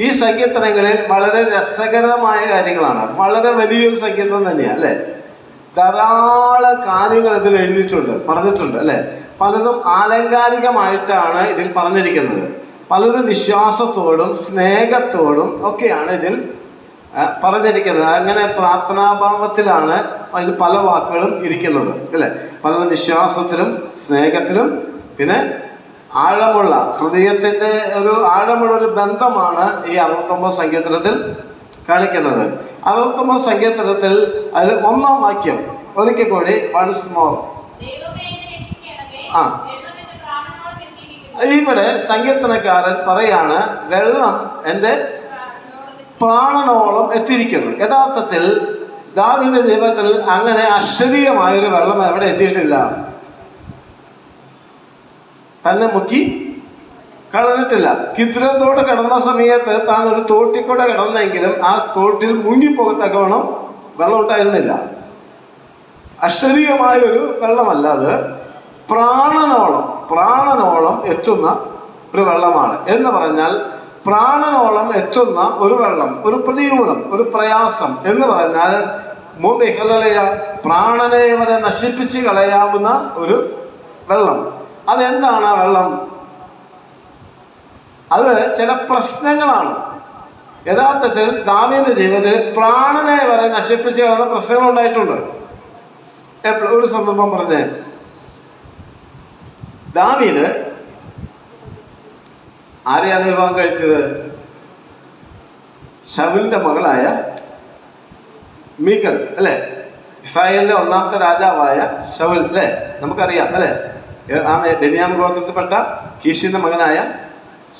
ഈ സങ്കീർത്തനങ്ങളിൽ വളരെ രസകരമായ കാര്യങ്ങളാണ്. വളരെ വലിയൊരു സങ്കീർത്തനം തന്നെയാണ് അല്ലെ? ധാരാളം കാര്യങ്ങൾ ഇതിൽ എഴുതിയിട്ടുണ്ട് പറഞ്ഞിട്ടുണ്ട് അല്ലെ? പലതും ആലങ്കാരികമായിട്ടാണ് ഇതിൽ പറഞ്ഞിരിക്കുന്നത്. പലരും വിശ്വാസത്തോടും സ്നേഹത്തോടും ഒക്കെയാണ് ഇതിൽ പറഞ്ഞിരിക്കുന്നത്. അങ്ങനെ പ്രാർത്ഥനാഭാവത്തിലാണ് അതിൽ പല വാക്കുകളും ഇരിക്കുന്നത് അല്ലെ? പലരും വിശ്വാസത്തിലും സ്നേഹത്തിലും പിന്നെ ആഴമുള്ള ഹൃദയത്തിന്റെ ഒരു ആഴമുള്ള ഒരു ബന്ധമാണ് ഈ അറുപത്തൊമ്പത് സങ്കീർത്തനത്തിൽ കാണിക്കുന്നത്. അറുപത്തൊമ്പത് സങ്കീർത്തനത്തിൽ അതിൽ ഒന്നാം വാക്യം ഒരിക്കൽ കൂടി വൺസ് മോർ ആ. ഇവിടെ സങ്കീർത്തനക്കാരൻ പറയാണ് വെള്ളം എന്റെ പ്രാണനോളം എത്തിയിരിക്കുന്നു. യഥാർത്ഥത്തിൽ ദാവിന്റെ ദൈവത്തിൽ അങ്ങനെ അശ്വരീയമായൊരു വെള്ളം എവിടെ എത്തിയിട്ടില്ല. തന്നെ മുക്കി കളഞ്ഞിട്ടില്ല. കിദ്രത്തോട് കിടന്ന സമയത്ത് താൻ ഒരു തോട്ടിൽ കൂടെ കിടന്നെങ്കിലും ആ തോട്ടിൽ മുങ്ങിപ്പോകത്തക്കവണ്ണം വെള്ളം ഉണ്ടായിരുന്നില്ല. അശ്വരീയമായ ഒരു വെള്ളമല്ല അത്. പ്രാണനോളം പ്രാണനോളം എത്തുന്ന ഒരു വെള്ളമാണ്. എന്ന് പറഞ്ഞാൽ പ്രാണനോളം എത്തുന്ന ഒരു വെള്ളം ഒരു പ്രതികൂലം ഒരു പ്രയാസം എന്ന് പറഞ്ഞാൽ മുമ്പ് പ്രാണനെ വരെ നശിപ്പിച്ച് കളയാവുന്ന ഒരു വെള്ളം. അതെന്താണ് ആ വെള്ളം? അത് ചില പ്രശ്നങ്ങളാണ്. യഥാർത്ഥത്തിൽ ദാവീന്റെ ജീവിതത്തിൽ പ്രാണനെ വരെ നശിപ്പിച്ച് പ്രശ്നങ്ങൾ ഉണ്ടായിട്ടുണ്ട്. ഒരു സന്ദർഭം പറഞ്ഞേ. ദാവീദ് ആരെയാണ് വിവാഹം കഴിച്ചത്? ഷവിലിന്റെ മകളായ മീക്കൽ അല്ലെ? ഇസ്രായേലിന്റെ ഒന്നാമത്തെ രാജാവായ ഷവൽ അല്ലെ? നമുക്കറിയാം അല്ലെ? ആ ബെനിയാം ഗോത്രത്തിൽപ്പെട്ട കീഷിന്റെ മകനായ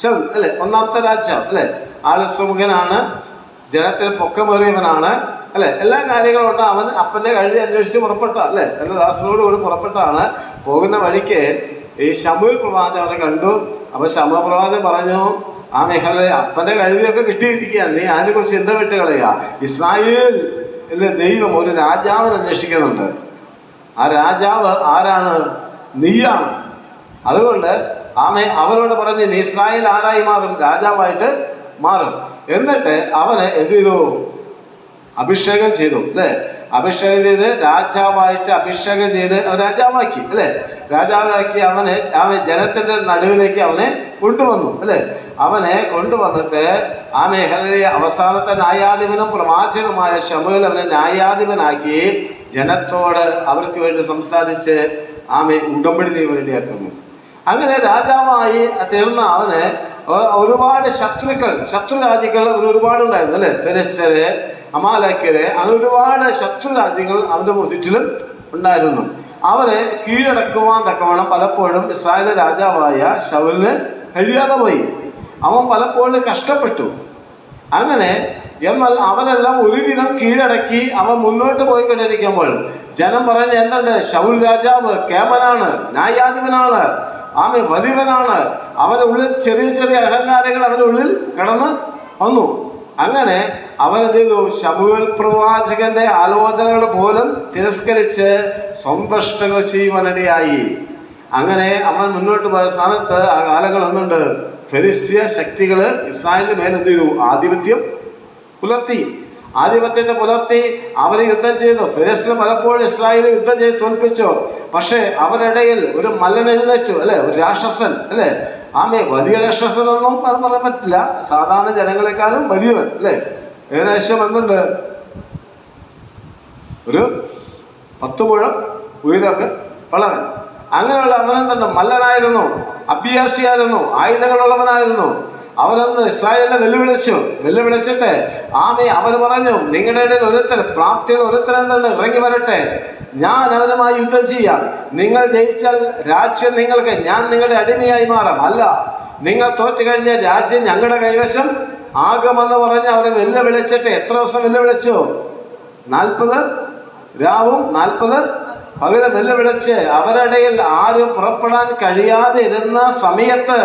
ഷവൽ അല്ലെ? ഒന്നാമത്തെ രാജാവ് അല്ലെ? ആൾ സുമുഖനാണ് ജനത്തിൽ പൊക്കമേറിയവനാണ് അല്ലെ? എല്ലാ കാര്യങ്ങളും ഉണ്ട്. അവൻ അപ്പന്റെ കഴുതി അന്വേഷിച്ച് പുറപ്പെട്ട അല്ലെ? എന്റെ ദാസനോട് കൂടി പുറപ്പെട്ടാണ്. പോകുന്ന വഴിക്ക് ഈ ശമുൽ പ്രവാചകൻ അവരെ കണ്ടു. അപ്പൊ ശമ പ്രവാചകൻ പറഞ്ഞു ആ മേഖല അപ്പന്റെ കഴിവിയൊക്കെ കിട്ടിയിരിക്കുക നീ അതിനെ കുറിച്ച് എന്താ വിട്ട് കളയുക? ഇസ്രായേൽ ദൈവം ഒരു രാജാവിനെ അന്വേഷിക്കുന്നുണ്ട്. ആ രാജാവ് ആരാണ്? നീയാണ്. അതുകൊണ്ട് ആമേ അവരോട് പറഞ്ഞ് നീ ഇസ്രായേൽ ആരായി മാറും? രാജാവായിട്ട് മാറും. എന്നിട്ട് അവനെ എന്ത് ചെയ്തു? അഭിഷേകം ചെയ്തു അല്ലെ? അഭിഷേകം ചെയ്ത് രാജാവായിട്ട് അഭിഷേകം ചെയ്ത് രാജാവാക്കി അല്ലെ? രാജാവാക്കി അവനെ അവൻ ജനത്തിന്റെ നടുവിലേക്ക് അവനെ കൊണ്ടുവന്നു അല്ലെ? അവനെ കൊണ്ടുവന്നിട്ട് ആ മേഖലയിലെ അവസാനത്തെ ന്യായാധിപനും പ്രവാചകമായ ശമുൽ അവനെ ന്യായാധിപനാക്കി ജനത്തോട് അവർക്ക് വേണ്ടി സംസാരിച്ച് ആമെ ഉടമ്പടി വേണ്ടിയാക്കുന്നു. അങ്ങനെ രാജാവായി തീർന്ന അവന് ഒരുപാട് ശത്രുക്കൾ ശത്രു രാജ്യങ്ങൾ അവന് ഒരുപാട് ഉണ്ടായിരുന്നു അല്ലെ? പെരസ്റ്റര് അമാലക്കര് അങ്ങനെ ഒരുപാട് ശത്രു രാജ്യങ്ങൾ അവന്റെ ചുറ്റിലും ഉണ്ടായിരുന്നു. അവരെ കീഴടക്കുവാൻ തക്കവണ്ണം പലപ്പോഴും ഇസ്രായേൽ രാജാവായ ഷവലിന് കഴിയാതെ പോയി. അവൻ പലപ്പോഴും കഷ്ടപ്പെട്ടു. അങ്ങനെ എന്നാൽ അവനെല്ലാം ഒരുവിധം കീഴടക്കി അവൻ മുന്നോട്ട് പോയി കൊണ്ടിരിക്കുമ്പോൾ ജനം പറഞ്ഞ എന്തുണ്ട്? ഷൗൽ രാജാവ് കേമനാണ് ന്യായാധിപനാണ് ആമെ വലിയവനാണ് അവന്റെ ഉള്ളിൽ ചെറിയ ചെറിയ അഹങ്കാരങ്ങൾ അവന്റെ ഉള്ളിൽ കടന്ന് വന്നു. അങ്ങനെ ചെയ്തു? ശമുവൽ പ്രവാചകന്റെ ആലോചനകൾ പോലും തിരസ്കരിച്ച് സ്വന്തം ചെയ്യുവാനിടയായി. അങ്ങനെ അവൻ മുന്നോട്ട് പോയ സ്ഥാനത്ത് ആ കാലങ്ങൾ ഒന്നുണ്ട് ഫെരിസ്യ ശക്തികൾ ഇസ്രായേലിന്റെ മേലെന്ത് ചെയ്തു? ആധിപത്യം പുലർത്തി. ആധിപത്യത്തെ പുലർത്തി അവർ യുദ്ധം ചെയ്തു. ഫെരിസ്റ്റിന് പലപ്പോഴും ഇസ്രായേൽ യുദ്ധം ചെയ്ത് തോൽപ്പിച്ചു. പക്ഷേ അവരിടയിൽ ഒരു മല്ലൻ എഴുന്നേറ്റു അല്ലെ? ഒരു രാക്ഷസൻ അല്ലെ? ആമേ വലിയ രാക്ഷസനൊന്നും അത് പറയാൻ പറ്റില്ല. സാധാരണ ജനങ്ങളെക്കാളും വലിയവൻ അല്ലെ? ഏകദേശം എന്തുണ്ട്? ഒരു പത്ത് മുഴം ഉയരൊക്കെ വളവൻ അങ്ങനെയുള്ള അവനെന്തുണ്ട്? മല്ലനായിരുന്നു അഭ്യാസിയായിരുന്നു ആയുധങ്ങളുള്ളവനായിരുന്നു. അവനൊന്ന് ഇസ്രായേലിനെ വെല്ലുവിളിച്ചു. വെല്ലുവിളിച്ചിട്ട് ആമേ അവർ പറഞ്ഞു നിങ്ങളുടെ ഇടയിൽ ഒരുത്തൻ പ്രാപ്തിയുള്ള ഒരുത്തൻ എന്താണ്? ഇറങ്ങി വരട്ടെ. ഞാൻ അവനുമായി യുദ്ധം ചെയ്യാം. നിങ്ങൾ ജയിച്ചാൽ രാജ്യം നിങ്ങൾക്ക് ഞാൻ നിങ്ങളുടെ അടിമയായി മാറാം. അല്ല നിങ്ങൾ തോറ്റു കഴിഞ്ഞ രാജ്യം ഞങ്ങളുടെ കൈവശം. ആകുമെന്ന് പറഞ്ഞ് അവരെ വെല്ലുവിളിച്ചിട്ട് എത്ര ദിവസം വെല്ലുവിളിച്ചു? നാൽപ്പത്? രാവും നാൽപ്പത്? പകരം വെല്ലുവിളിച്ച് അവരുടെ ആരും പുറപ്പെടാൻ കഴിയാതെ ഇരുന്ന സമയത്ത്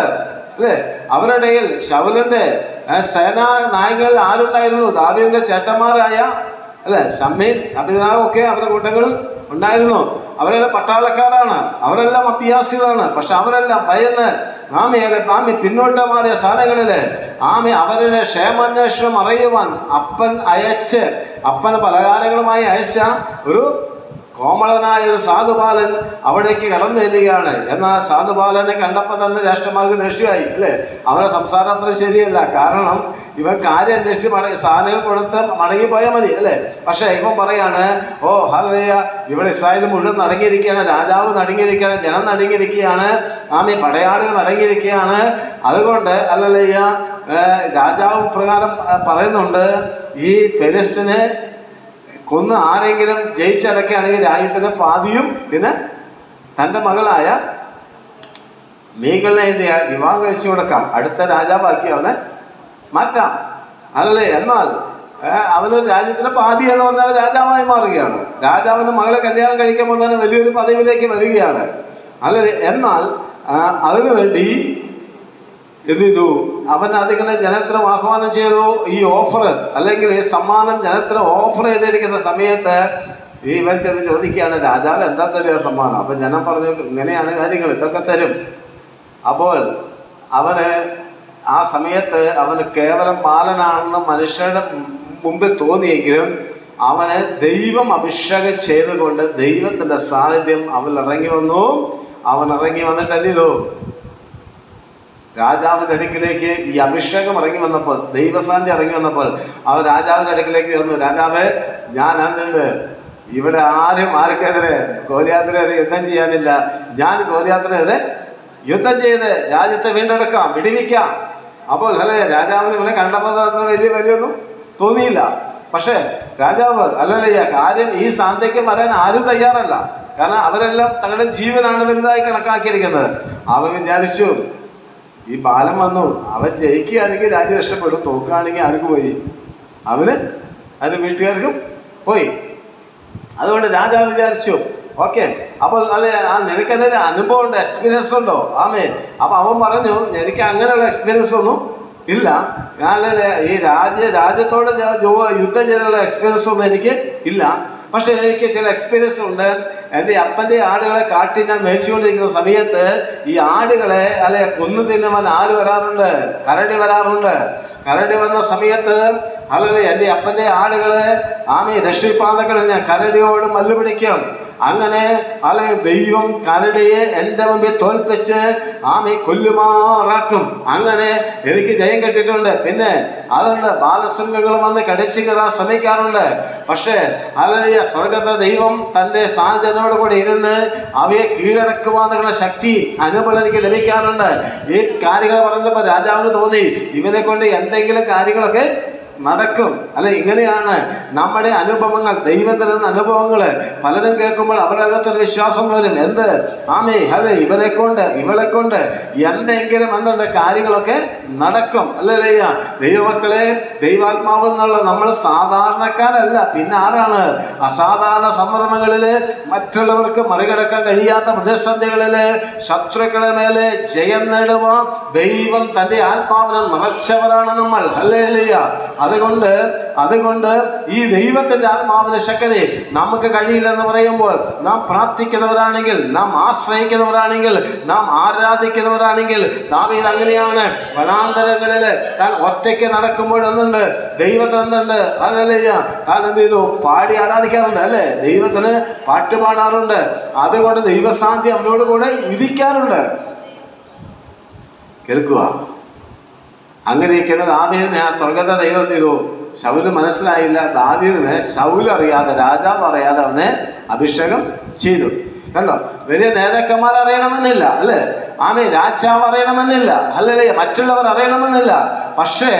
അല്ലെ? അവരുടെ ശവലന്റെ സേനാ നായകങ്ങളിൽ ആരുണ്ടായിരുന്നു? ദാവീദിന്റെ ചേട്ടന്മാരായ അല്ലെ? സമ്മീൻ അഭിനാവും ഒക്കെ അവരുടെ കൂട്ടങ്ങളിൽ ഉണ്ടായിരുന്നു. അവരെല്ലാം പട്ടാളക്കാരാണ്. അവരെല്ലാം അഭ്യാസികളാണ്. പക്ഷെ അവരെല്ലാം ഭയന്ന് ആമെ ആമി പിന്നോട്ട് മാറിയ സാധനങ്ങളിൽ ആമി അവരുടെ ക്ഷേമാന്വേഷണം അറിയുവാൻ അപ്പൻ അയച്ച് അപ്പൻ പലകാലങ്ങളുമായി അയച്ച ഒരു കോമളനായ ഒരു സാധുബാലൻ അവിടേക്ക് കടന്നു ചെല്ലുകയാണ്. എന്നാൽ സാധുബാലനെ കണ്ടപ്പോൾ തന്നെ ജ്യേഷ്ഠന്മാർക്ക് ദേഷ്യമായി അല്ലേ? അവരുടെ സംസാരം അത്ര ശരിയല്ല. കാരണം ഇവൻ കാര്യം അന്വേഷിച്ച് മടങ്ങി സാധനങ്ങൾ കൊടുത്ത് മടങ്ങിപ്പോയാൽ മതി അല്ലേ? പക്ഷേ ഇവൻ പറയാണ് ഓ ഹലയ ഇവിടെ ഇസ്രായേൽ മുഴുവൻ നടങ്ങിയിരിക്കുകയാണ്. രാജാവ് നടങ്ങിയിരിക്കുകയാണ്. ജനം നടങ്ങിയിരിക്കുകയാണ്. ആമി പടയാളികൾ നടങ്ങിയിരിക്കുകയാണ്. അതുകൊണ്ട് അല്ലല്ലയ്യ രാജാവ് പ്രകാരം പറയുന്നുണ്ട് ഈ ഫെലിസ്റ്റിനെ കൊന്ന് ആരെങ്കിലും ജയിച്ചടക്കുകയാണെങ്കിൽ രാജ്യത്തിന്റെ പാതിയും പിന്നെ തന്റെ മകളായ മീകളിനെ എന്ത് ചെയ്യാം? വിവാഹം കഴിച്ചു കൊടുക്കാം. അടുത്ത രാജാവാക്കി അവനെ മാറ്റാം. അല്ലേ? എന്നാൽ അവനൊരു രാജ്യത്തിന്റെ പാതി എന്ന് പറഞ്ഞാൽ രാജാവായി മാറുകയാണ്. രാജാവിന്റെ മകളെ കല്യാണം കഴിക്കാൻ തന്നെ വലിയൊരു പദവിയിലേക്ക് വരികയാണ്. അല്ലേ? എന്നാൽ അതിനുവേണ്ടി അതിനു വേണ്ടി എന്ത് ചെയ്തു അവൻ അതിങ്ങനെ ജനത്തിന് ആഹ്വാനം ചെയ്തു. ഈ ഓഫർ അല്ലെങ്കിൽ ഈ സമ്മാനം ജനത്തിന് ഓഫർ ചെയ്തിരിക്കുന്ന സമയത്ത് ഇവൻ ചെന്ന് ചോദിക്കുകയാണ് രാജാവ് എന്താ തരിക സമ്മാനം? അപ്പൊ ജനം പറഞ്ഞു ഇങ്ങനെയാണ് കാര്യങ്ങൾ ഇതൊക്കെ തരും. അപ്പോൾ അവന് ആ സമയത്ത് അവന് കേവലം ബാലനാണെന്ന് മനുഷ്യരുടെ മുമ്പിൽ തോന്നിയെങ്കിലും അവന് ദൈവം അഭിഷേകം ചെയ്തുകൊണ്ട് ദൈവത്തിന്റെ സാന്നിധ്യം അവൻ ഇറങ്ങി വന്നു. അവൻ ഇറങ്ങി വന്നിട്ട് രാജാവിന്റെ അടുക്കിലേക്ക് ഈ അഭിഷേകം ഇറങ്ങി വന്നപ്പോൾ ദൈവസാന്തി ഇറങ്ങി വന്നപ്പോൾ അവർ രാജാവിന്റെ അടുക്കിലേക്ക് വന്നു രാജാവ് ഞാൻ അന്നുണ്ട് ഇവിടെ ആരും ആർക്കെതിരെ കോലിയാത്രയെ യുദ്ധം ചെയ്യാനില്ല. ഞാൻ കോലിയാത്രയെതിരെ യുദ്ധം ചെയ്ത് രാജ്യത്തെ വീണ്ടെടുക്കാം വിടിവിക്കാം. അപ്പോൾ അല്ലേ രാജാവിന് ഇവനെ കണ്ടപ്പോൾ അത്ര വലിയ വലിയൊന്നും തോന്നിയില്ല. പക്ഷേ രാജാവ് അല്ലല്ലയ്യ കാര്യം ഈ സാന്ധ്യക്ക് വരാൻ ആരും തയ്യാറല്ല. കാരണം അവരെല്ലാം തങ്ങളുടെ ജീവനാണ് വലുതായി കണക്കാക്കിയിരിക്കുന്നത്. അവൻ വിചാരിച്ചു ഈ ബാലൻ വന്നു. അവൻ ജയിക്കുകയാണെങ്കിൽ രാജ്യം രക്ഷപ്പെടും. തോക്കുകയാണെങ്കിൽ ആർക്ക് പോയി? അവന് അതിന് വീട്ടുകാർക്കും പോയി. അതുകൊണ്ട് രാജാവ് വിചാരിച്ചു ഓക്കെ അപ്പോൾ അല്ലെ ആ നിനക്ക് എന്തെങ്കിലും അനുഭവം ഉണ്ട്? എക്സ്പീരിയൻസ് ഉണ്ടോ? ആമേ. അപ്പൊ അവൻ പറഞ്ഞു എനിക്ക് അങ്ങനെയുള്ള എക്സ്പീരിയൻസ് ഒന്നും ഇല്ല. ഞാൻ ഈ രാജ്യ രാജ്യത്തോടെ യുദ്ധം ചെയ്തുള്ള എക്സ്പീരിയൻസ് ഒന്നും എനിക്ക് ഇല്ല. പക്ഷെ എനിക്ക് ചില എക്സ്പീരിയൻസ് ഉണ്ട്. എന്റെ അപ്പന്റെ ആടുകളെ കാട്ടി ഞാൻ മേടിച്ചുകൊണ്ടിരിക്കുന്ന സമയത്ത് ഈ ആടുകളെ അല്ലെ കൊന്നു തിന്നുവാൻ ആര് വരാറുണ്ട്? കരടി വരാറുണ്ട്. കരടി വന്ന സമയത്ത് അല്ലല്ലേ എന്റെ അപ്പന്റെ ആടുകളെ ആമി രക്ഷിപ്പാതകളെ ഞാൻ കരടിയോട് മല്ലുപിടിക്കും അങ്ങനെ അല്ലെ ദൈവം കരടിയെ എന്റെ മുമ്പിൽ തോൽപ്പിച്ച് ആമി കൊല്ലുമാറാക്കും. അങ്ങനെ എനിക്ക് ജയം കിട്ടിയിട്ടുണ്ട്. പിന്നെ അതുകൊണ്ട് ബാലശൃംഗങ്ങൾ വന്ന് കടിച്ചു കയറാൻ ശ്രമിക്കാറുണ്ട്. പക്ഷേ അല്ലല്ല സ്വർഗത്തെ ദൈവം തന്റെ സാധനോട് കൂടി ഇരുന്ന് അവയെ കീഴടക്കുവാനുള്ള ശക്തി അനുഭവം എനിക്ക് ലഭിക്കാറുണ്ട്. ഈ കാര്യങ്ങൾ പറഞ്ഞപ്പോൾ രാജാവിന് തോന്നി ഇവനെ കൊണ്ട് എന്തെങ്കിലും കാര്യങ്ങളൊക്കെ നടക്കും. അല്ലെ ഇങ്ങനെയാണ് നമ്മുടെ അനുഭവങ്ങൾ ദൈവത്തിൽ നിന്ന് അനുഭവങ്ങൾ. പലരും കേൾക്കുമ്പോൾ അവരുടെ അകത്തൊരു വിശ്വാസം വരും. എന്ത്? ആമേ അതെ ഇവരെ കൊണ്ട് ഇവളെ കൊണ്ട് എന്തെങ്കിലും എന്തുണ്ട്? കാര്യങ്ങളൊക്കെ നടക്കും. അല്ലേ ദൈവമക്കളെ ദൈവാത്മാവ് എന്നുള്ള നമ്മൾ സാധാരണക്കാരല്ല. പിന്നെ ആരാണ്? അസാധാരണ സന്ദർഭങ്ങളിൽ മറ്റുള്ളവർക്ക് മറികടക്കാൻ കഴിയാത്ത പ്രതിസന്ധികളിൽ ശത്രുക്കളെ മേലെ ജയം നേടുവാൻ ദൈവം തന്റെ ആത്മാവിനെ നിറച്ചവരാണ് നമ്മൾ. അല്ലേ അതുകൊണ്ട് അതുകൊണ്ട് ഈ ദൈവത്തിന്റെ ആത്മാവിന്റെ ശക്തി നമുക്ക് കഴിയില്ലെന്ന് പറയുമ്പോൾ നാം പ്രാർത്ഥിക്കുന്നവരാണെങ്കിൽ നാം ആശ്രയിക്കുന്നവരാണെങ്കിൽ നാം ആരാധിക്കുന്നവരാണെങ്കിൽ നാം ഇത് അങ്ങനെയാണ്. വനാന്തരങ്ങളിൽ താൻ ഒറ്റയ്ക്ക് നടക്കുമ്പോൾ എന്തുണ്ട്? ദൈവത്തിന് എന്തുണ്ട്? അതല്ലേ താൻ എന്ത് ചെയ്തു? പാടി ആരാധിക്കാറുണ്ട് അല്ലേ? ദൈവത്തിന് പാട്ട് പാടാറുണ്ട്. അതുകൊണ്ട് ദൈവസാന്തി അവനോട് കൂടെ ഇരിക്കാറുണ്ട്. കേൾക്കുക. അങ്ങനെ ഇരിക്കുന്ന ദാവീദിനെ ആ സ്വർഗത ദൈവം ചെയ്തു? ശൗൽ മനസ്സിലായില്ല. ദാവീദിനെ ശൗൽ അറിയാതെ രാജാവ് അറിയാതെ അവനെ അഭിഷേകം ചെയ്തു. കണ്ടോ? വലിയ നേതാക്കന്മാർ അറിയണമെന്നില്ല അല്ലെ? ആമേ രാജാവ് അറിയണമെന്നില്ല അല്ലല്ലേ? മറ്റുള്ളവർ അറിയണമെന്നില്ല. പക്ഷേ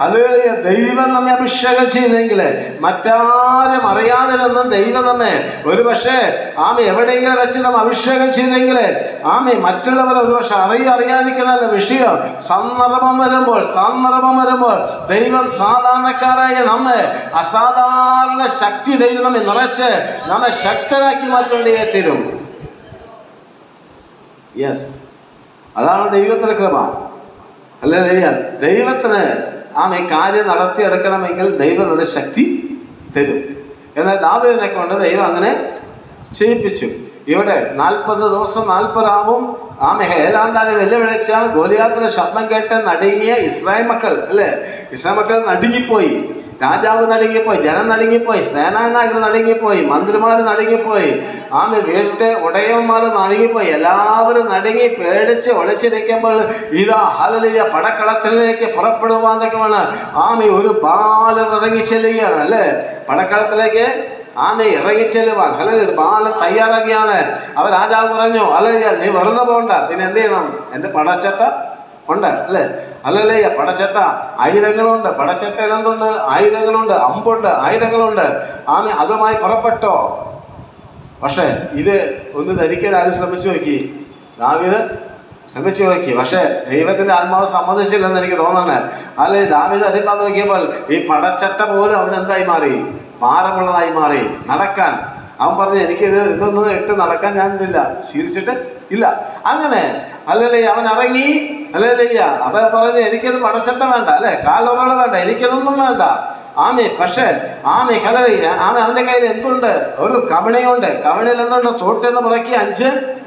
അല്ലേ ദൈവം നമ്മെ അഭിഷേകം ചെയ്യുന്നെങ്കിൽ മറ്റാരും അറിയാതിരുന്ന ദൈവം നമ്മെ ഒരു പക്ഷേ ആമ എവിടെയെങ്കിലും വെച്ച് നമ്മൾ അഭിഷേകം ചെയ്യുന്നെങ്കിൽ ആമ മറ്റുള്ളവർ ഒരു പക്ഷെ അറിയ അറിയാതിരിക്കുന്നല്ല വിഷയം സന്ദർഭം വരുമ്പോൾ സന്ദർഭം വരുമ്പോൾ ദൈവം സാധാരണക്കാരായ നമ്മെ അസാധാരണ ശക്തി ദൈവം നമ്മെ നിറച്ച് നമ്മെ ശക്തരാക്കി മാറ്റേണ്ടി തീരും യെസ് അതാണ് ദൈവത്തിന്റെ കൃപ. അല്ലേ ദൈവത്തിന് നാം ഈ കാര്യം നടത്തിയെടുക്കണമെങ്കിൽ ദൈവം അത് ശക്തി തരും. എന്നാൽ ദാവീദിനെ കൊണ്ട് ദൈവം അങ്ങനെ ചെയ്യിപ്പിച്ചു ഇവിടെ നാൽപ്പത് ദിവസം നാൽപ്പതാവും. ആ ഹേലാന്താനെ വെല്ലുവിളിച്ച ഗോലിയാത്തിന്റെ ശബ്ദം കേട്ട് നടുങ്ങിയ ഇസ്രായേൽ മക്കൾ അല്ലേ? ഇസ്രായേൽ മക്കൾ നടുങ്ങിപ്പോയി. രാജാവ് നടുങ്ങിപ്പോയി ജനം നടുങ്ങിപ്പോയി സേനാനായകർ നടുങ്ങിപ്പോയി മന്ത്രിമാർ നടുങ്ങിപ്പോയി ആമെ വീട്ട് ഉടയന്മാർ നടുങ്ങിപ്പോയി എല്ലാവരും നടുങ്ങി പേടിച്ച് ഒളിച്ചിരിക്കുമ്പോൾ ഇതാ ഹലലിയ പടക്കളത്തിലേക്ക് പുറപ്പെടുവാന്നൊക്കെയാണ് ആമേ ഒരു ബാലൻ ഇറങ്ങി ചെല്ലുകയാണ് അല്ലേ? പടക്കളത്തിലേക്ക് ആമ ഇറങ്ങിച്ചെല്ലുവാൻ അല്ലെങ്കിൽ ബാലൻ തയ്യാറാക്കിയാണ്. അവർ രാജാവ് പറഞ്ഞു അല്ലല്ല നീ വെറുതെ പോകണ്ട പിന്നെ എന്ത് ചെയ്യണം? എന്റെ പടച്ചട്ട ഉണ്ട് അല്ലേ? അല്ലല്ലേ പടച്ചട്ട ആയുധങ്ങളുണ്ട് പടച്ചട്ടയിൽ എന്തുണ്ട് ആയുധങ്ങളുണ്ട് അമ്പുണ്ട് ആയുധങ്ങളുണ്ട് ആമി അതുമായി പുറപ്പെട്ടോ? പക്ഷേ ഇത് ഒന്ന് ധരിക്കാൻ ആരും ശ്രമിച്ചു നോക്കി. ദാവിദ് ശ്രമിച്ചു നോക്കി. പക്ഷേ ദൈവത്തിന്റെ ആത്മാവ് സമ്മതിച്ചില്ലെന്ന് എനിക്ക് തോന്നുന്നത് അല്ലെ ദാവിദ് അതിപ്പോ നോക്കിയപ്പോൾ ഈ പടച്ചട്ട പോലും അവൻ എന്തായി മാറി? ഭാരമുള്ളതായി മാറി. നടക്കാൻ. അവൻ പറഞ്ഞു എനിക്കിത് ഇതൊന്നും ഇട്ട് നടക്കാൻ ഞാൻ ഇല്ല ശീലിച്ചിട്ട് ഇല്ല. അങ്ങനെ അല്ലല്ലേ അവൻ ഇറങ്ങി. അല്ലല്ലേ അവൻ പറഞ്ഞു എനിക്കത് പടച്ചട്ട വേണ്ട. അല്ലെ? കാലുറകൾ വേണ്ട. എനിക്കതൊന്നും വേണ്ട. ആമേ പക്ഷേ ആമേ കഴിഞ്ഞ ആമേ അവന്റെ കയ്യിൽ എന്തുണ്ട്? ഒരു കവിണയുണ്ട്. കവിണയിൽ എന്തുണ്ട്? തോട്ടെന്ന് പറക്കി അഞ്ച്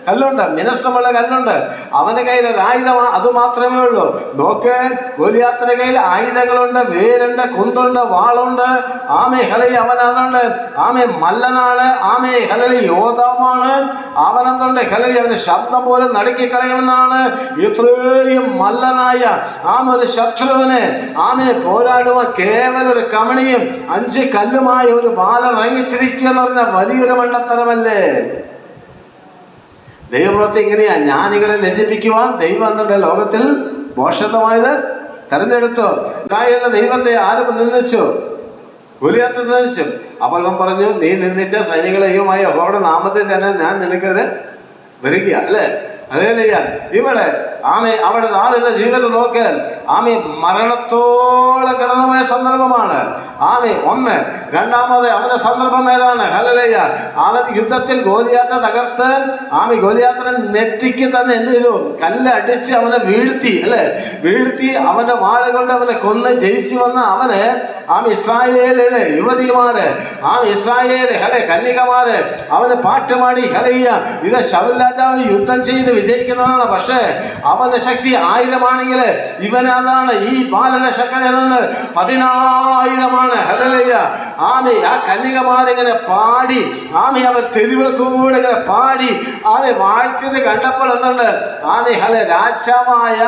കല്ലുണ്ട്. മിനസ്റ്റമുള്ള കല്ലുണ്ട്. അവന്റെ കയ്യിൽ ഒരു ആയുധം അത് മാത്രമേ ഉള്ളൂ. നോക്ക് ഗോലിയാത്തിന്റെ കയ്യിൽ ആയുധങ്ങളുണ്ട് വേരുണ്ട് കുന്തുണ്ട് വാളുണ്ട്. ആമേ ഹലി അവൻ അതുണ്ട് ആമേ മല്ലനാണ്. ആമേ ഹലി യോധാവാണ് അവനെന്തുണ്ട്? ഹലി അവന്റെ ശബ്ദം പോലും നടുക്കി കളയുമെന്നാണ് ഇത്രയും മല്ലനായ ആമ ഒരു ശത്രുവിനെ. ആമയെ പോരാടുവാൻ കേവലം ഒരു കമണിയും അഞ്ച് കല്ലുമായ ഒരു ബാലൻ ഇറങ്ങിത്തിരിക്കുക എന്ന് പറഞ്ഞ വലിയൊരു മണ്ടത്തരമല്ലേ ദൈവപ്രവൃത്തി എങ്ങനെയാ? ജ്ഞാനികളെ ലജ്ജിപ്പിക്കുവാൻ ദൈവം എന്നുള്ള ലോകത്തിൽ മോശത്തമായത് തെരഞ്ഞെടുത്തു. ഇസ്രായേലിന്റെ ദൈവത്തെ ആരും നിന്ദിച്ചു. ഗുലിയാത്ത് നിന്ദിച്ചു. അപ്പോൾ അവൻ പറഞ്ഞു നീ നിന്ദിച്ച സൈനികളെയുമായി അവരുടെ നാമത്തിൽ തന്നെ ഞാൻ നിനക്കത് വരിക അല്ലേ? അതേ ചെയ്യാൻ ഇവിടെ ആമെ അവിടെ നാവിന്റെ ജീവിതം നോക്ക് ആമെ മരണത്തോളം കിടന്നമായ സന്ദർഭമാണ്. ആമെ ഒന്ന്. രണ്ടാമത് അവന്റെ സന്ദർഭം ഏതാണ്? ഹലലയ്യ അവൻ യുദ്ധത്തിൽ ഗോലിയാത്ത തകർത്ത് ആമെ ഗോലിയാത്തിനെ നെറ്റിക്ക് തന്നെ എന്ത് ചെയ്തു? കല്ല് അടിച്ച് അവനെ വീഴ്ത്തി അല്ലെ? വീഴ്ത്തി അവന്റെ വാഴ കൊണ്ട് അവനെ കൊന്ന് ജയിച്ചു വന്ന അവന് ആമ ഇസ്രായേലിലെ യുവതിമാര് ആമ ഇസ്രായേൽ ഹലെ കന്യകമാര് അവന് പാട്ടുപാടി ഹലയ്യ ഇത് ശവൽ രാജാവ് യുദ്ധം ചെയ്ത് വിജയിക്കുന്നതാണ് പക്ഷേ അവന്റെ ശക്തി ആയിരമാണെങ്കിൽ ഇവനാണ് ഈ ബാലന്റെ ശക്തി ഏതാണ് പതിനായിരമാണ് ഹലലയ്യ ആമി ആ കന്യകമാരിങ്ങനെ പാടി ആമി അവർ തെരുവിൽ കൂടെ ഇങ്ങനെ പാടി ആമി വാഴ്ത്തിയത് കണ്ടപ്പോൾ എന്തുണ്ട്? ആമി ഹല രാജാവായ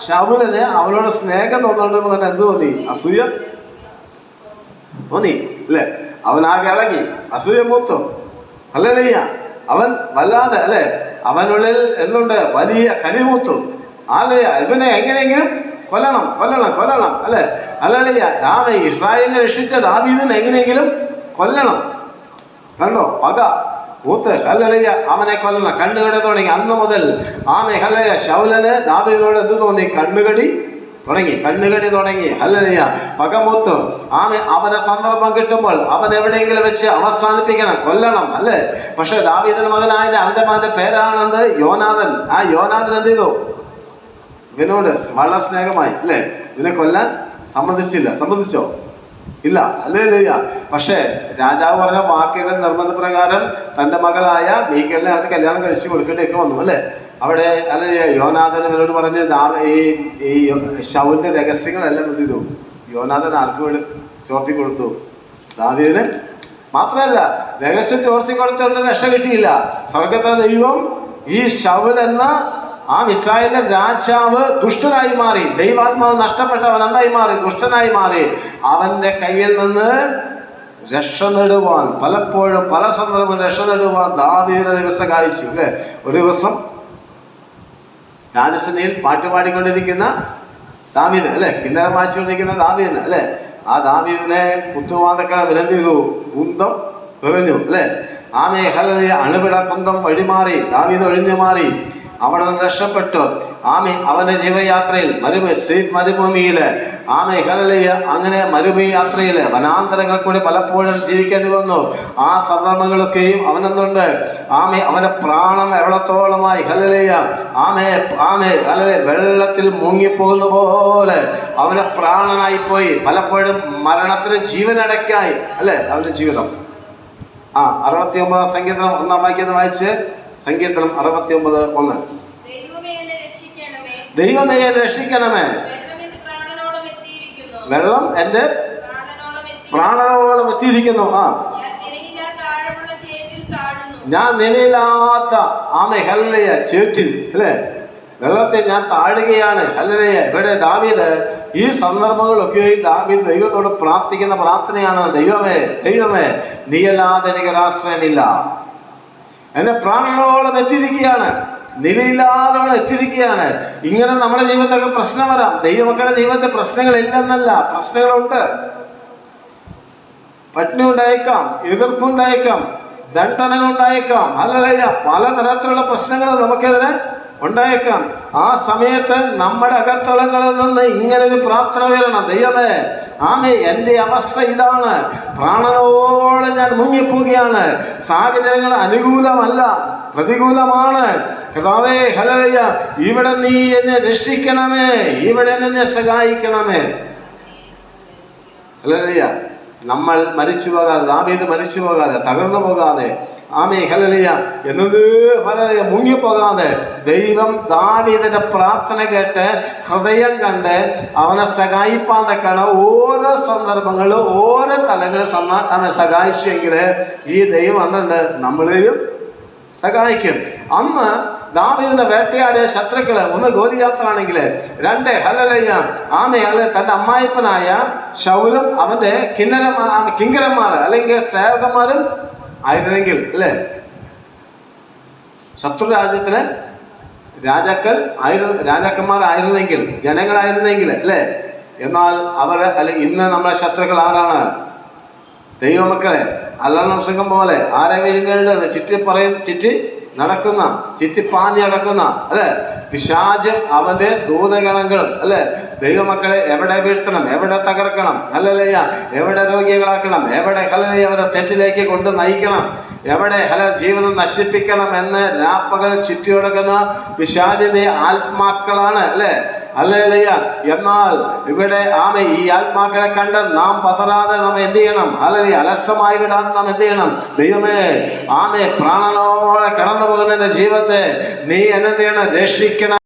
ശൗരന് അവളോട് സ്നേഹം തോന്നുന്നുണ്ടെന്ന് പറഞ്ഞാൽ എന്ത് തോന്നി? അസൂയ? തോന്നി അല്ലേ? അവൻ ആകെ ഇളകി അസൂയ മൂത്തു. അല്ലേ അവൻ വല്ലാതെ അല്ലെ? അവനുള്ളിൽ എന്തുണ്ട്? വലിയ കലിമൂത്തു ആലയ ഇവനെ എങ്ങനെയെങ്കിലും കൊല്ലണം കൊല്ലണം കൊല്ലണം അല്ലെ? അല്ലല്ലയ്യ രാമ ഇസ്രായേലിനെ രക്ഷിച്ച ദാവീദിനെ എങ്ങനെയെങ്കിലും കൊല്ലണം. കണ്ടോ? പക മൂത്ത് ഹല്ലലയ്യ അവനെ കൊല്ലണം. കണ്ണുകടി തുടങ്ങി. അന്ന് മുതൽ ആമെ കല്ലയ ശൗലന് ദാവീദിനോട് എന്ത് തോന്നി? കണ്ണുകടി തുടങ്ങി കണ്ണുകണി തുടങ്ങി. അല്ലല്ല പകമൂത്ത് ആമെ അവനെ സന്ദർഭം കിട്ടുമ്പോൾ അവൻ എവിടെയെങ്കിലും വെച്ച് അവസാനിപ്പിക്കണം കൊല്ലണം അല്ലേ? പക്ഷെ ദാവീദൻ മകനായ അവന്റെ മകന്റെ പേരാണെന്ത് യോനാഥൻ. ആ യോനാഥൻ എന്ത് ചെയ്തു? ഇവനോട് വളരെ സ്നേഹമായി അല്ലേ? ഇവനെ കൊല്ലാൻ സമ്മതിച്ചില്ല. സമ്മതിച്ചോ? ഇല്ല അല്ലേ ഇല്ല പക്ഷേ രാജാവ് പറഞ്ഞ വാക്കുകൾ നിർബന്ധപ്രകാരം തന്റെ മകളായ മീക്കലിനെ അത് കല്യാണം കഴിച്ചു കൊടുക്കേണ്ടിയൊക്കെ വന്നു അല്ലേ? അവിടെ അല്ലെ യോനാഥൻ ഇവരോട് പറഞ്ഞ് ഈ ഈ ഷൗലിന്റെ രഹസ്യങ്ങളെല്ലാം എന്ത് ചെയ്തു? യോനാഥൻ ആർക്ക് വേണ്ടി ചോർത്തി കൊടുത്തു? ദാവീദിന് മാത്രമല്ല രഹസ്യം ചോർത്തി കൊടുത്തതിന് രക്ഷ കിട്ടിയില്ല. സ്വർഗത്തെ ദൈവം ഈ ഷൗൽ എന്ന ആ ഇസ്രായേലിന്റെ രാജാവ് ദുഷ്ടനായി മാറി ദൈവാത്മാവ് നഷ്ടപ്പെട്ടവൻ എന്തായി മാറി? ദുഷ്ടനായി മാറി. അവന്റെ കയ്യിൽ നിന്ന് രക്ഷ നേടുവാൻ പലപ്പോഴും പല സന്ദർഭം രക്ഷ നേടുവാൻ ദാവീദ ദിവസം കാണിച്ചു അല്ലേ? ഒരു ദിവസം രാജസനയിൽ പാട്ട് പാടിക്കൊണ്ടിരിക്കുന്ന ദാവീദ് അല്ലെ? കിന്നരം വായിച്ചുകൊണ്ടിരിക്കുന്ന ദാവീദ് അല്ലെ? ആ ദാവീദിനെ കുത്തുവാതക്കള വിലം ചെയ്തു? കുന്തം എറിഞ്ഞു അല്ലെ? ആമേ മേഖലയിലെ അണുപിട കുന്തം വഴിമാറി ദാവീദ് ഒഴിഞ്ഞു മാറി. അവിടെ നിന്ന് രക്ഷപ്പെട്ടു. ആമെ അവന്റെ ജീവയാത്രയിൽ മരുഭൂമി സീറ്റ് മരുഭൂമിയിൽ. ആമെ ഹലലിയ അങ്ങനെ മരുഭൂമി യാത്രയിൽ വനാന്തരങ്ങൾ കൂടി പലപ്പോഴും ജീവിക്കേണ്ടി വന്നു. ആ സന്ദർഭങ്ങളൊക്കെയും അവനെന്തുണ്ട്? ആമെ അവന്റെ പ്രാണം എവളത്തോളമായി ഹലലിയ ആമേ ആമേ ഹലലെ വെള്ളത്തിൽ മുങ്ങിപ്പോകുന്ന പോലെ അവന് പ്രാണനായി പോയി. പലപ്പോഴും മരണത്തിന് ജീവനടക്കായി അല്ലേ? അവന്റെ ജീവിതം. ആ അറുപത്തി ഒമ്പതാം സംഗീതം ഒന്നാം വാക്യം വായിച്ച് സങ്കീർത്തനം അറുപത്തി ഒമ്പത് ഒന്ന്. ദൈവമേ എന്നെ രക്ഷിക്കണമേ. വെള്ളം എന്റെ പ്രാണനോളം എത്തിയിരിക്കുന്നു. ആ. ഞാൻ നിലയില്ലാത്ത ആമ ഹല്ലയ ചേറ്റിൽ അല്ലേ? വെള്ളത്തെ ഞാൻ താഴുകയാണ് ഹല്ലയ ഇവിടെ ദാവീദ് ഈ സന്ദർഭങ്ങളൊക്കെ ദാവീദ് ദൈവത്തോട് പ്രാർത്ഥിക്കുന്ന പ്രാർത്ഥനയാണ്. ദൈവമേ ദൈവമേ നീയല്ലാതെ എനിക്ക് ആശ്രയമില്ല. എന്നെ പ്രാണനോളം എത്തിയിരിക്കുകയാണ് നിലയില്ലാതെ അവൾ എത്തിയിരിക്കുകയാണ് ഇങ്ങനെ നമ്മുടെ ജീവിതത്തിലൊക്കെ പ്രശ്നം വരാം. ദൈവമക്കളുടെ ജീവിതത്തിൽ പ്രശ്നങ്ങളില്ലെന്നല്ല പ്രശ്നങ്ങളുണ്ട്. പട്ടിണി ഉണ്ടായേക്കാം എതിർപ്പുണ്ടായേക്കാം ദണ്ഡനങ്ങൾ ഉണ്ടായേക്കാം അല്ലല്ല പലതരത്തിലുള്ള പ്രശ്നങ്ങൾ നമുക്കെതിരെ ഉണ്ടായേക്കാം. ആ സമയത്ത് നമ്മുടെ അകത്തളങ്ങളിൽ നിന്ന് ഇങ്ങനെ ഒരു പ്രാർത്ഥന ഉയരണം. ദൈവമേ ആമേ എന്റെ അവസ്ഥ ഇതാണ്. പ്രാണനോടെ ഞാൻ മുങ്ങിപ്പോവുകയാണ്. സാഹചര്യങ്ങൾ അനുകൂലമല്ല പ്രതികൂലമാണ്. കഥാവേ ഹലലയ്യ ഇവിടെ നീ എന്നെ രക്ഷിക്കണമേ. ഇവിടെ എന്നെ സഹായിക്കണമേ. ഹലലിയ നമ്മൾ മരിച്ചു പോകാതെ ദാവീദ് മരിച്ചു പോകാതെ തകർന്നു പോകാതെ ആമേ ഹലലിയ എന്നത് ഹലലിയ മുങ്ങിപ്പോകാതെ ദൈവം ദാവീദിന്റെ പ്രാർത്ഥന കേട്ട് ഹൃദയം കണ്ട് അവനെ സഹായിപ്പാൻ തക്കാണ് ഓരോ സന്ദർഭങ്ങളിലും ഓരോ തലങ്ങളിൽ സമ്മ അവനെ സഹായിച്ചെങ്കിൽ ഈ ദൈവം അന്നുണ്ട് നമ്മളെയും സഹായിക്കും. അന്ന് ദാവീദിന്റെ വേട്ടയാടിയ ശത്രുക്കൾ ഒന്ന് ഗോലിയാത്രാണെങ്കിൽ രണ്ട് ഹലലയ്യ ആമെ അല്ലെ തന്റെ അമ്മായിപ്പനായ ശൗലും അവന്റെ കിന്നരമാ കിങ്കരന്മാർ അല്ലെങ്കിൽ സേവകന്മാരും ആയിരുന്നെങ്കിൽ അല്ലെ? ശത്രു രാജ്യത്തിലെ രാജാക്കൾ ആയിരുന്നു രാജാക്കന്മാരായിരുന്നെങ്കിൽ ജനങ്ങളായിരുന്നെങ്കിൽ അല്ലേ? എന്നാൽ അവർ അല്ലെ ഇന്ന് നമ്മുടെ ശത്രുക്കൾ ആരാണ്? ദൈവമക്കളെ അല്ലാണ്ട് സുഖം പോലെ ആരെ വിഴുങ്ങേണ്ടത്? ചുറ്റി പറയും ചുറ്റി നടക്കുന്ന ചുറ്റി പാഞ്ഞ് നടക്കുന്ന അല്ലെ? പിശാജ് അവന്റെ ദൂതഗണങ്ങളും അല്ലെ? ദൈവമക്കളെ എവിടെ വീഴ്ത്തണം? എവിടെ തകർക്കണം? അല്ലല്ലയ്യ എവിടെ രോഗികളാക്കണം? എവിടെ ഹലലയ്യ അവരെ തെറ്റിലേക്ക് കൊണ്ട് നയിക്കണം? എവിടെ ഹല ജീവിതം നശിപ്പിക്കണം എന്ന് രാപ്പകൽ ചുറ്റി പിശാജിന്റെ ആത്മാക്കളാണ് അല്ലെ? അല്ലല്ലയ്യ എന്നാൽ ഇവിടെ ആമ ഈ ആത്മാക്കളെ കണ്ട് നാം പതറാതെ നാം എന്ത് ചെയ്യണം? അല്ലെങ്കിൽ അലസമായി വിടാതെ നാം എന്ത് ചെയ്യണം? ദൈവമേ ആമെ പ്രാണനോടെ കടന്നു പോകുന്ന ജീവത്തെ നീ എന്നെന്ത് ചെയ്യണം? രക്ഷിക്കണം.